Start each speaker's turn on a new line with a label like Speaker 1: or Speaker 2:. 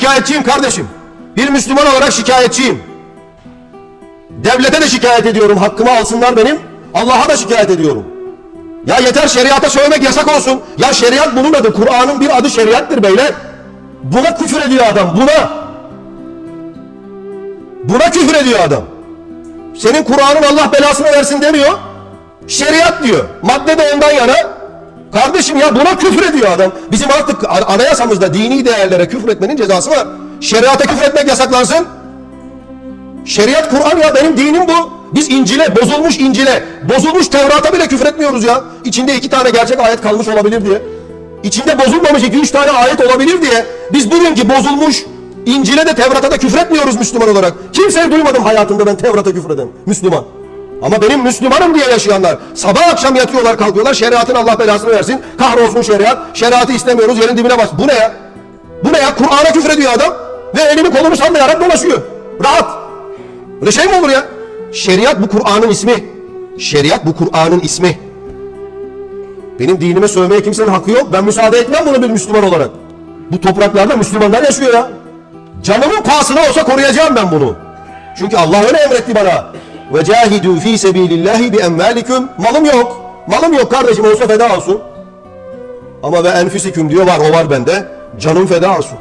Speaker 1: Şikayetçiyim kardeşim. Bir Müslüman olarak şikayetçiyim. Devlete de şikayet ediyorum. Hakkımı alsınlar benim. Allah'a da şikayet ediyorum. Ya yeter şeriata söylemek yasak olsun. Ya şeriat bunun adı. Kur'an'ın bir adı şeriattır beyler. Buna küfür ediyor adam. Buna. Buna küfür ediyor adam. Senin Kur'an'ın Allah belasını versin demiyor. Şeriat diyor. Madde de ondan yana. Kardeşim ya buna küfür ediyor adam. Bizim artık anayasamızda dini değerlere küfür etmenin cezası var. Şeriata küfür etmek yasaklansın. Şeriat Kur'an ya benim dinim bu. Biz İncil'e, bozulmuş İncil'e, bozulmuş Tevrat'a bile küfür etmiyoruz ya. İçinde iki tane gerçek ayet kalmış olabilir diye. İçinde bozulmamış iki üç tane ayet olabilir diye. Biz bugünkü bozulmuş İncil'e de Tevrat'a da küfür etmiyoruz Müslüman olarak. Kimseyi duymadım hayatımda ben Tevrat'a küfür eden Müslüman. Ama benim Müslümanım diye yaşayanlar sabah akşam yatıyorlar kalkıyorlar şeriatın Allah belasını versin. Kahrolsun şeriat. Şeriatı istemiyoruz yerin dibine bas. Bu ne ya? Bu ne ya? Kur'an'a küfür ediyor adam ve elini kolunu sallayarak dolaşıyor. Rahat. Öyle şey mi olur ya? Şeriat bu Kur'an'ın ismi. Şeriat bu Kur'an'ın ismi. Benim dinime sövmeye kimsenin hakkı yok. Ben müsaade etmem bunu bir Müslüman olarak. Bu topraklarda Müslümanlar yaşıyor ya. Canımın pahasına olsa koruyacağım ben bunu. Çünkü Allah öyle emretti bana. Ve cahidu fi sebilillahi bi emvalikum. Malım yok. Malım yok kardeşim olsa feda olsun. Ama ve enfüsiküm diyor var o var bende. Canım feda olsun.